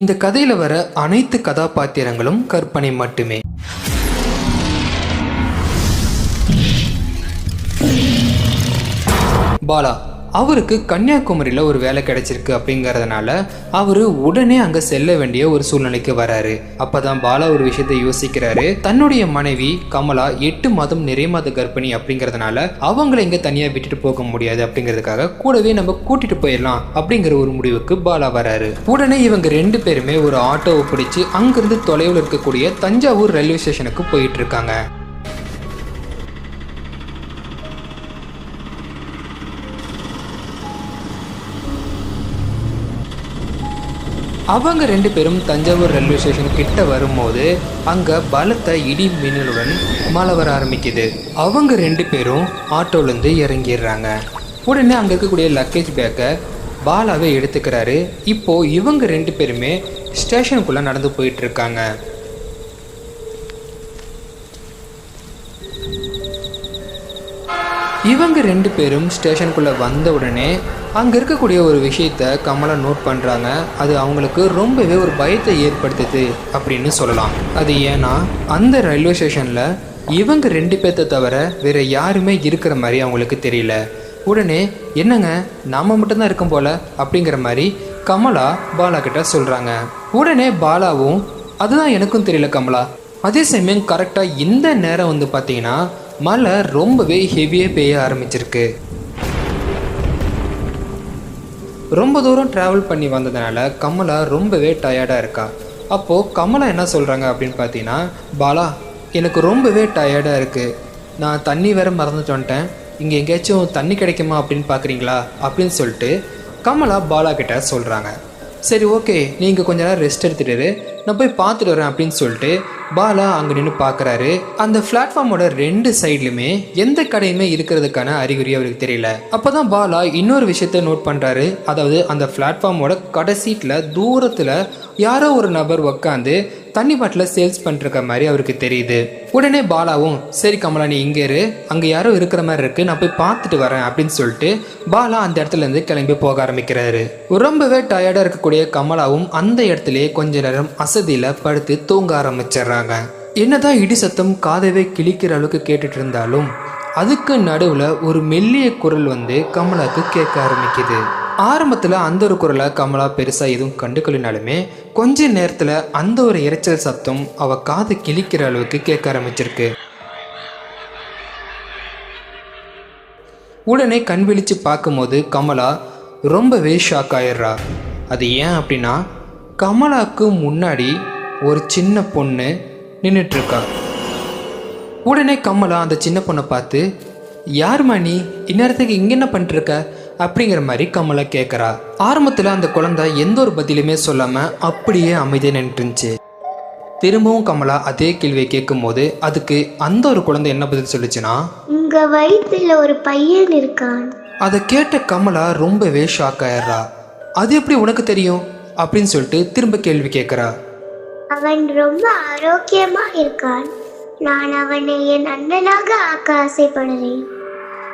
இந்த கதையில வர அனைத்து கதாபாத்திரங்களும் கற்பனை மட்டுமே. பாலா அவருக்கு கன்னியாகுமரியில் ஒரு வேலை கிடைச்சிருக்கு அப்படிங்கிறதுனால அவர் உடனே அங்கே செல்ல வேண்டிய ஒரு சூழ்நிலைக்கு வராரு. அப்போதான் பாலா ஒரு விஷயத்தை யோசிக்கிறாரு. தன்னுடைய மனைவி கமலா எட்டு மாதம் நிறைமாத கர்ப்பிணி அப்படிங்கறதுனால அவங்கள இங்கே தனியாக விட்டுட்டு போக முடியாது அப்படிங்கிறதுக்காக கூடவே நம்ம கூட்டிட்டு போயிடலாம் அப்படிங்கிற ஒரு முடிவுக்கு பாலா வராரு. உடனே இவங்க ரெண்டு பேருமே ஒரு ஆட்டோவை பிடிச்சி அங்கிருந்து தொலைவில் இருக்கக்கூடிய தஞ்சாவூர் ரயில்வே ஸ்டேஷனுக்கு போயிட்டு இருக்காங்க. அவங்க ரெண்டு பேரும் தஞ்சாவூர் ரயில்வே ஸ்டேஷன் கிட்ட வரும்போது அங்கே பலத்த இடி மின்னலுடன் மழை வர ஆரம்பிக்குது. அவங்க ரெண்டு பேரும் ஆட்டோலேருந்து இறங்கிடுறாங்க. உடனே அங்கே இருக்கக்கூடிய லக்கேஜ் பேக்கை பாலாவே எடுத்துக்கிறாரு. இப்போ இவங்க ரெண்டு பேருமே ஸ்டேஷனுக்குள்ளே நடந்து போயிட்டு இருக்காங்க இவங்க ரெண்டு பேரும் ஸ்டேஷனுக்குள்ளே வந்த உடனே அங்கே இருக்கக்கூடிய ஒரு விஷயத்த கமலா நோட் பண்ணுறாங்க அது அவங்களுக்கு ரொம்பவே ஒரு பயத்தை ஏற்படுத்துது அப்படின்னு சொல்லலாம். அது ஏன்னா அந்த ரயில்வே ஸ்டேஷனில் இவங்க ரெண்டு பேர்த்த தவிர வேற யாருமே இருக்கிற மாதிரி அவங்களுக்கு தெரியல. உடனே என்னங்க நாம் மட்டும்தான் இருக்கும் போல? அப்படிங்கிற மாதிரி கமலா பாலா கிட்ட சொல்கிறாங்க உடனே பாலாவும் அதுதான் எனக்கும் தெரியல கமலா. அதே சமயம் கரெக்டாக இந்த நேரம் வந்து பார்த்தீங்கன்னா மழை ரொம்பவே ஹெவியாக பெய்ய ஆரம்பிச்சிருக்கு. ரொம்ப தூரம் ட்ராவல் பண்ணி வந்ததுனால கமலா ரொம்பவே டயர்டாக இருக்கா. அப்போது கமலா என்ன சொல்கிறாங்க அப்படின்னு பார்த்தீங்கன்னா பாலா எனக்கு ரொம்பவே டயர்டாக இருக்குது நான் தண்ணி வேற மறந்துட்டு வந்துட்டேன். இங்கே எங்கேயாச்சும் தண்ணி கிடைக்குமா அப்படின்னு பார்க்குறீங்களா? அப்படின்னு சொல்லிட்டு கமலா பாலா கிட்ட சொல்கிறாங்க சரி ஓகே நீங்கள் கொஞ்ச நேரம் ரெஸ்ட் எடுத்துட்டு நான் போய் பார்த்துட்டு வரேன் அப்படின்னு சொல்லிட்டு பாலா அங்கே நின்று பார்க்குறாரு அந்த பிளாட்ஃபார்மோட ரெண்டு சைட்லையுமே எந்த கடையுமே இருக்கிறதுக்கான அறிகுறி அவருக்கு தெரியல. அப்போ தான் பாலா இன்னொரு விஷயத்த நோட் பண்ணுறாரு அதாவது அந்த பிளாட்ஃபார்மோட கடைசீட்டில் தூரத்தில் யாரோ ஒரு நபர் உக்காந்து தண்ணி பாட்டில் சேல்ஸ் பண்ணிருக்க மாதிரி அவருக்கு தெரியுது. உடனே பாலாவும் சரி கமலா நீ இங்கே இரு. அங்கே யாரோ இருக்கிற மாதிரி இருக்கு. நான் போய் பார்த்துட்டு வரேன் அப்படின்னு சொல்லிட்டு பாலா அந்த இடத்துல இருந்து கிளம்பி போக ஆரம்பிக்கிறாரு. ரொம்பவே டயர்டாக இருக்கக்கூடிய கமலாவும் அந்த இடத்துலயே கொஞ்ச நேரம் அசதியில் படுத்து தூங்க ஆரம்பிச்சிடுறாங்க. என்னதான் இடி சத்தம் காதவே கிழிக்கிற அளவுக்கு கேட்டுட்டு இருந்தாலும் அதுக்கு நடுவில் ஒரு மெல்லிய குரல் வந்து கமலாக்கு கேட்க ஆரம்பிக்குது. ஆரம்பத்தில் அந்த ஒரு குரலை கமலா பெருசாக எதுவும் கண்டுக்கலினாலுமே கொஞ்ச நேரத்தில் அந்த ஒரு இரைச்சல் சத்தம் அவள் காது கிழிக்கிற அளவுக்கு கேட்க ஆரம்பிச்சிருக்கு. உடனே கண் விழித்து பார்க்கும்போது கமலா ரொம்பவே ஷாக் ஆயிடுறா. அது ஏன் அப்படின்னா கமலாவுக்கு முன்னாடி ஒரு சின்ன பொண்ணு நின்றுட்டுருக்கா உடனே கமலா அந்த சின்ன பொண்ணை பார்த்து யாரும்மா நீ? இந்நேரத்துக்கு இங்கே என்ன பண்ணிட்டுருக்க அப்படிங்கிற மாதிரி கமலா கேட்குறா ஆரம்பத்தில் அந்த குழந்தை எந்த ஒரு பதிலுமே சொல்லாமல் அப்படியே அமைதியாக நின்றுட்டு இருந்துச்சு. திரும்பவும் கமலா அதே கேள்வியை கேட்கும்போது அதுக்கு அந்த ஒரு குழந்தை என்ன பதில் சொல்லுச்சுன்னா உங்க வயித்துல ஒரு பையன் இருக்கான். அதை கேட்ட கமலா ரொம்பவே ஷாக் ஆயிடுறா. அது எப்படி உனக்கு தெரியும்? அப்படின்னு சொல்லிட்டு திரும்ப கேள்வி கேட்குறா அவன் ரொம்ப ஆரோக்கியமா இருக்கான். நான் அவனை என் அண்ணனாக ஆக்க ஆசைப்படுறேன்.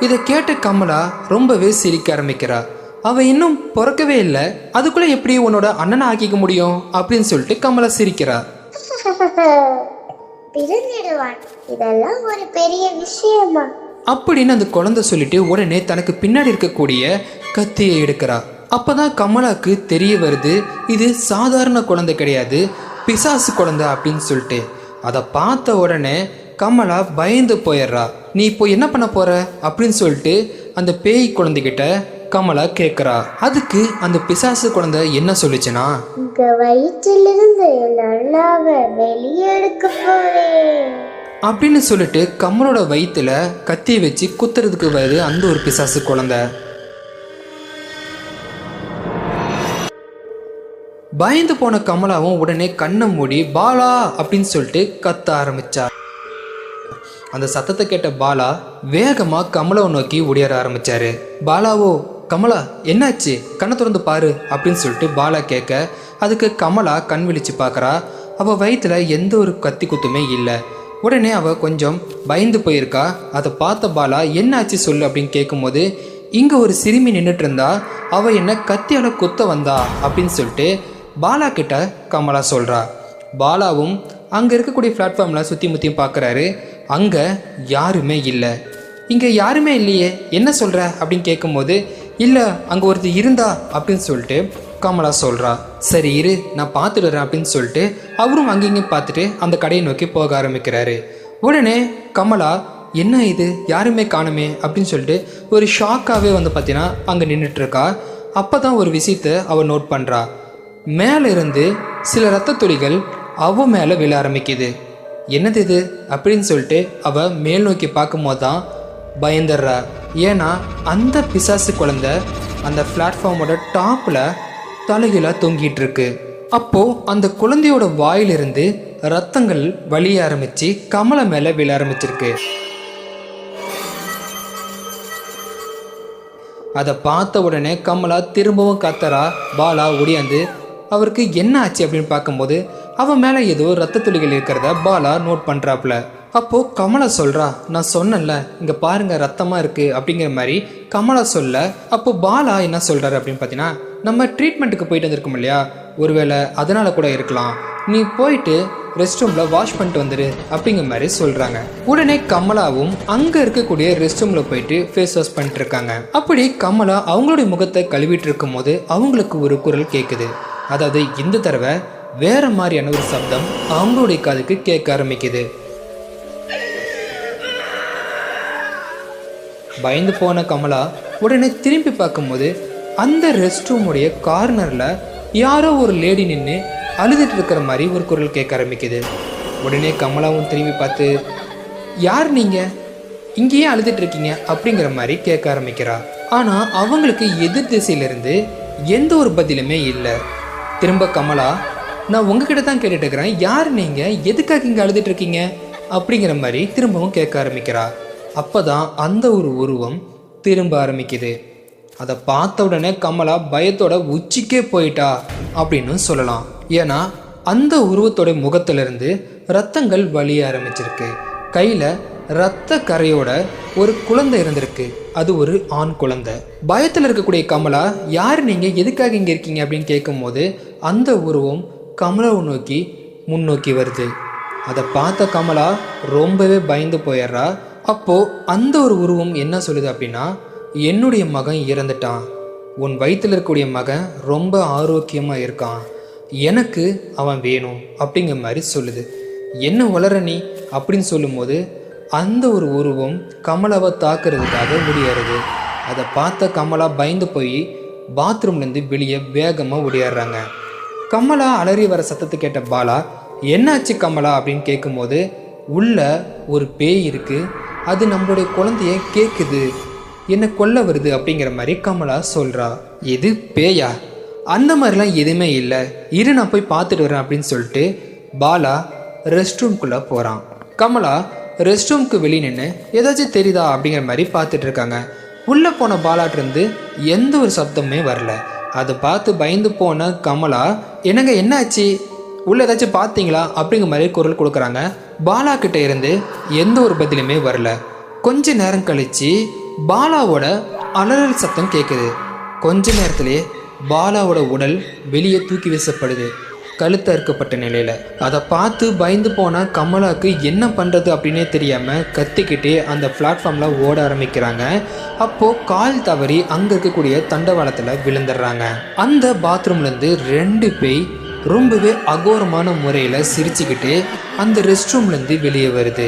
இதை கேட்ட கமலா ரொம்பவே சிரிக்க ஆரம்பிக்கிறா. அவ இன்னும் பிறக்கவே இல்லை. அதுக்குள்ள எப்படி உன்னோட அண்ணனை ஆக்கிக்க முடியும் அப்படின்னு சொல்லிட்டு கமலா சிரிக்கிறா. இதெல்லாம் ஒரு பெரிய விஷயமா? அப்படின்னு அந்த குழந்தை சொல்லிட்டு உடனே தனக்கு பின்னாடி இருக்கக்கூடிய கத்தியை எடுக்கிறா. அப்பதான் கமலாக்கு தெரிய வருது இது சாதாரண குழந்தை கிடையாது பிசாசு குழந்தை அப்படின்னு சொல்லிட்டு. அதை பார்த்த உடனே கமலா பயந்து போயிடுறா. நீ இப்போ என்ன பண்ண போற? அப்படின்னு சொல்லிட்டு அந்த பேய் குழந்தைகிட்ட கமலா கேட்குறா அதுக்கு அந்த பிசாசு குழந்தை என்ன சொல்லுச்சுன்னா உங்க வயிற்றிலிருந்து போறேன். அப்படின்னு சொல்லிட்டு கமலோட வயித்துல கத்தியை வச்சு குத்துறதுக்கு வருது அந்த ஒரு பிசாசு குழந்தை. பயந்து போன கமலாவும் உடனே கண்ணை மூடி பாலா அப்படின்னு சொல்லிட்டு கத்த ஆரம்பிச்சா. அந்த சத்தத்தை கேட்ட பாலா வேகமா கமலாவை நோக்கி ஓடியார ஆரம்பிச்சாரு. பாலாவோ கமலா என்னாச்சு? கண்ணை திறந்து பாரு அப்படின்னு சொல்லிட்டு பாலா கேட்க அதுக்கு கமலா கண் விழிச்சு பார்க்குறா அவ வயிற்றுல எந்த ஒரு கத்தி குத்துமே இல்லை. உடனே அவ கொஞ்சம் பயந்து போயிருக்கா. அதை பார்த்த பாலா என்னாச்சு சொல்லு அப்படின்னு கேட்கும்போது இங்க ஒரு சிறுமி நின்றுட்டு இருந்தா அவ என்ன கத்தியால குத்த வந்தா? அப்படின்னு சொல்லிட்டு பாலா கிட்ட கமலா சொல்கிறா பாலாவும் அங்கே இருக்கக்கூடிய பிளாட்ஃபார்மில் சுற்றி முற்றியும் பார்க்குறாரு அங்கே யாருமே இல்லை. இங்கே யாருமே இல்லையே என்ன சொல்கிற அப்படின்னு கேட்கும்போது இல்லை அங்கே ஒருத்தர் இருந்தா அப்படின்னு சொல்லிட்டு கமலா சொல்கிறா சரி இரு நான் பார்த்துட்டு வரேன் அப்படின்னு சொல்லிட்டு அவரும் அங்கேயும் பார்த்துட்டு அந்த கடையை நோக்கி போக ஆரம்பிக்கிறாரு. உடனே கமலா என்ன இது? யாருமே காணுமே அப்படின்னு சொல்லிட்டு ஒரு ஷாக்காகவே வந்து பார்த்தீங்கன்னா அங்கே நின்றுட்டுருக்கா அப்போ தான் ஒரு விஷயத்தை அவள் நோட் பண்ணுறா மேலே இருந்து சில ரத்த துளிகள் அவ மேலே விழ ஆரம்பிக்குது. என்னது இது? அப்படின்னு சொல்லிட்டு அவ மேல் நோக்கி பார்க்கும்போது தான் பயந்துடுறா. ஏன்னா அந்த பிசாசு குழந்தை அந்த பிளாட்ஃபார்மோட டாப்பில் தலைகீழா தொங்கிட்டு இருக்கு அப்போது அந்த குழந்தையோட வாயிலிருந்து ரத்தங்கள் வழிய ஆரம்பிச்சு கமலை மேலே விழ ஆரம்பிச்சிருக்கு. அதை பார்த்த உடனே கமலா திரும்பவும் கத்தரா பாலா ஒடியாந்து அவருக்கு என்ன ஆச்சு அப்படின்னு பார்க்கும்போது அவன் மேலே ஏதோ ரத்த துளிகள் இருக்கிறத பாலா நோட் பண்ணுறாப்புல அப்போ கமலா சொல்றா நான் சொன்னேன்ல இங்க பாருங்க ரத்தமா இருக்கு அப்படிங்கிற மாதிரி கமலா சொல்ல அப்போ பாலா என்ன சொல்றாரு அப்படின்னு பார்த்தீங்கன்னா நம்ம ட்ரீட்மெண்ட்டுக்கு போயிட்டு வந்திருக்கோம் இல்லையா? ஒருவேளை அதனால கூட இருக்கலாம். நீ போயிட்டு ரெஸ்ட் ரூம்ல வாஷ் பண்ணிட்டு வந்துரு அப்படிங்கிற மாதிரி சொல்றாங்க. உடனே கமலாவும் அங்க இருக்கக்கூடிய ரெஸ்ட் ரூம்ல போயிட்டு ஃபேஸ் வாஷ் பண்ணிட்டு இருக்காங்க. அப்படி கமலா அவங்களுடைய முகத்தை கழுவிட்டு இருக்கும் போது அவங்களுக்கு ஒரு குரல் கேட்குது அதாவது இந்த தடவை வேற மாதிரியான ஒரு சப்தம் அவங்களுடைய காதுக்கு கேட்க ஆரம்பிக்குது. பயந்து போன கமலா உடனே திரும்பி பார்க்கும்போது அந்த ரெஸ்ட் ரூமுடைய கார்னரில் யாரோ ஒரு லேடி நின்று அழுதுட்டு இருக்கிற மாதிரி ஒரு குரல் கேட்க ஆரம்பிக்குது. உடனே கமலாவும் திரும்பி பார்த்து யார் நீங்கள் இங்கேயே அழுதுட்டு இருக்கீங்க அப்படிங்கிற மாதிரி கேட்க ஆரம்பிக்கிறா. ஆனால் அவங்களுக்கு எதிர் திசையிலிருந்து எந்த ஒரு பதிலுமே இல்லை. திரும்ப கமலா நான் உங்ககிட்ட தான் கேட்டுட்டு இருக்கிறேன் யார் நீங்கள் எதுக்காக இங்கே அழுதுட்டு இருக்கீங்க அப்படிங்கிற மாதிரி திரும்பவும் கேட்க ஆரம்பிக்கிறா. அப்பதான் அந்த ஒரு உருவம் திரும்ப ஆரம்பிக்குது. அதை பார்த்த உடனே கமலா பயத்தோட உச்சிக்கே போயிட்டா அப்படின்னு சொல்லலாம். ஏன்னா அந்த உருவத்தோட முகத்திலிருந்து ரத்தங்கள் வலிய ஆரம்பிச்சிருக்கு. கையில ரத்த கரையோட ஒரு குழந்தை இருந்திருக்கு. அது ஒரு ஆண் குழந்தை. பயத்தில் இருக்கக்கூடிய கமலா யார் நீங்க? எதுக்காக இங்க இருக்கீங்க? அப்படின்னு கேட்கும்போது அந்த உருவம் கமலாவை நோக்கி முன்னோக்கி வருது. அதை பார்த்த கமலா ரொம்பவே பயந்து போயிடுறா. அப்போது அந்த ஒரு உருவம் என்ன சொல்லுது அப்படின்னா என்னுடைய மகன் இறந்துட்டான். உன் வயிற்றில் இருக்கக்கூடிய மகன் ரொம்ப ஆரோக்கியமாக இருக்கான். எனக்கு அவன் வேணும் அப்படிங்கிற மாதிரி சொல்லுது. என்ன வளர நீ? அப்படின்னு சொல்லும்போது அந்த ஒரு உருவம் கமலாவை தாக்குறதுக்காக முடியறது அதை பார்த்த கமலா பயந்து போய் பாத்ரூம்லேருந்து வெளியே வேகமாக ஓடியாடுறாங்க கமலா அலறி வர சத்தத்தை கேட்ட பாலா என்னாச்சு கமலா? அப்படின்னு கேட்கும்போது உள்ள ஒரு பேய் இருக்கு. அது நம்மளுடைய குழந்தைய கேட்குது என்ன கொல்ல வருது? அப்படிங்கிற மாதிரி கமலா சொல்றா. எது? பேயா? அந்த மாதிரிலாம் எதுவுமே இல்லை. இரு நான் போய் பார்த்துட்டு வரேன் அப்படின்னு சொல்லிட்டு பாலா ரெஸ்ட் ரூம்குள்ளே போகிறான் கமலா ரெஸ்ட் ரூம்க்கு வெளியே நின்று ஏதாச்சும் தெரியுதா? அப்படிங்கிற மாதிரி பார்த்துட்டு இருக்காங்க. உள்ளே போன பாலாட்டிருந்து எந்த ஒரு சப்தமுமே வரல. அதை பார்த்து பயந்து போன கமலா என்னங்க என்னாச்சு? உள்ள ஏதாச்சும் பார்த்தீங்களா? அப்படிங்கிற மாதிரி குரல் கொடுக்குறாங்க. பாலா கிட்ட இருந்து எந்த ஒரு பதிலுமே வரல. கொஞ்ச நேரம் கழிச்சு பாலாவோட அலறல் சத்தம் கேட்குது கொஞ்ச நேரத்திலே பாலாவோட உடல் வெளியே தூக்கி வீசப்படுது. கழுத்து அறுக்கப்பட்ட நிலையில். அதை பார்த்து பயந்து போன கமலாக்கு என்ன பண்ணுறது அப்படின்னே தெரியாமல் கத்திக்கிட்டே அந்த பிளாட்ஃபார்மில் ஓட ஆரம்பிக்கிறாங்க. அப்போது கால் தவறி அங்கே இருக்கக்கூடிய தண்டவாளத்தில் விழுந்துடுறாங்க. அந்த பாத்ரூம்லேருந்து ரெண்டு பேய் ரொம்பவே அகோரமான முறையில் சிரிச்சுக்கிட்டு அந்த ரெஸ்ட் ரூம்லேருந்து வெளியே வருது.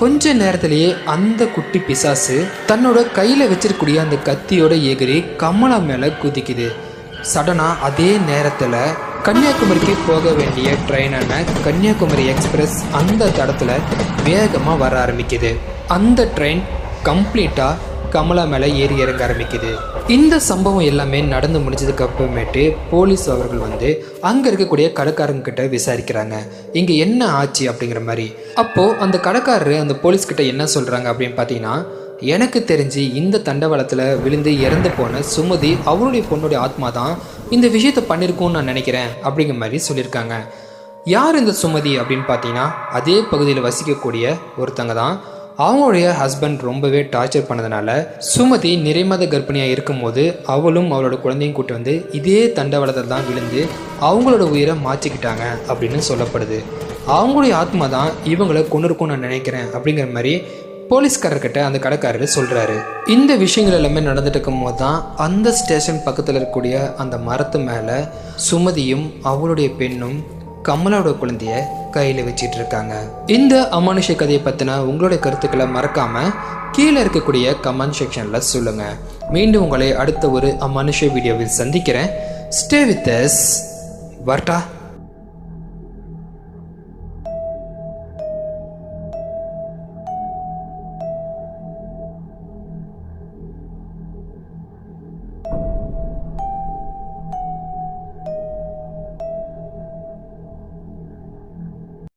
கொஞ்ச நேரத்திலேயே அந்த குட்டி பிசாசு தன்னோட கையில் வச்சிருக்கக்கூடிய அந்த கத்தியோட எகிரி கமலா மேலே குதிக்குது. சடனாக அதே நேரத்தில் கன்னியாகுமரிக்கு போக வேண்டிய ட்ரெயினான கன்னியாகுமரி எக்ஸ்பிரஸ் அந்த தடத்தில் வேகமாக வர ஆரம்பிக்குது. அந்த ட்ரெயின் கம்ப்ளீட்டாக கமலா மேலே ஏறி இறங்க ஆரம்பிக்குது. இந்த சம்பவம் எல்லாமே நடந்து முடிஞ்சதுக்கு அப்புறமேட்டு போலீஸ் அவர்கள் வந்து அங்கே இருக்கக்கூடிய கடைக்காரங்க கிட்ட விசாரிக்கிறாங்க. இங்கே என்ன ஆச்சு அப்படிங்கிற மாதிரி. அப்போது அந்த கடைக்காரரு அந்த போலீஸ்கிட்ட என்ன சொல்கிறாங்க அப்படின்னு பார்த்தீங்கன்னா எனக்கு தெரிஞ்சு இந்த தண்டவாளத்தில் விழுந்து இறந்து போன சுமதி அவருடைய பொண்ணுடைய ஆத்மா தான் இந்த விஷயத்தை பண்ணியிருக்கோன்னு நான் நினைக்கிறேன் அப்படிங்கிற மாதிரி சொல்லியிருக்காங்க. யார் இந்த சுமதி அப்படின்னு பார்த்தீங்கன்னா அதே பகுதியில் வசிக்கக்கூடிய ஒருத்தங்க தான். அவங்களுடைய ஹஸ்பண்ட் ரொம்பவே டார்ச்சர் பண்ணதுனால சுமதி நிறைமாத கர்ப்பிணியாக இருக்கும்போது அவளும் அவளோட குழந்தையும் கூட்டு வந்து இதே தண்டவளத்தில் தான் விழுந்து அவங்களோட உயிரை மாற்றிக்கிட்டாங்க அப்படின்னு சொல்லப்படுது. அவங்களுடைய ஆத்மா தான் இவங்களை கொண்டிருக்கும் நான் நினைக்கிறேன் அப்படிங்கிற மாதிரி போலீஸ்காரர்கிட்ட அந்த கடைக்காரர் சொல்கிறாரு இந்த விஷயங்கள் எல்லாமே நடந்துட்டு இருக்கும்போது தான் அந்த ஸ்டேஷன் பக்கத்தில் இருக்கக்கூடிய அந்த மரத்து மேலே சுமதியும் அவளுடைய பெண்ணும் கமலோட குழந்தைய கையில் வச்சிட்டு இருக்காங்க இந்த அமானுஷ கதையை பற்றின உங்களுடைய கருத்துக்களை மறக்காமல் கீழே இருக்கக்கூடிய கமெண்ட் செக்ஷனில் சொல்லுங்கள் மீண்டும் உங்களை அடுத்த ஒரு அமானுஷ வீடியோவில் சந்திக்கிறேன். ஸ்டே வித் வரட்டா.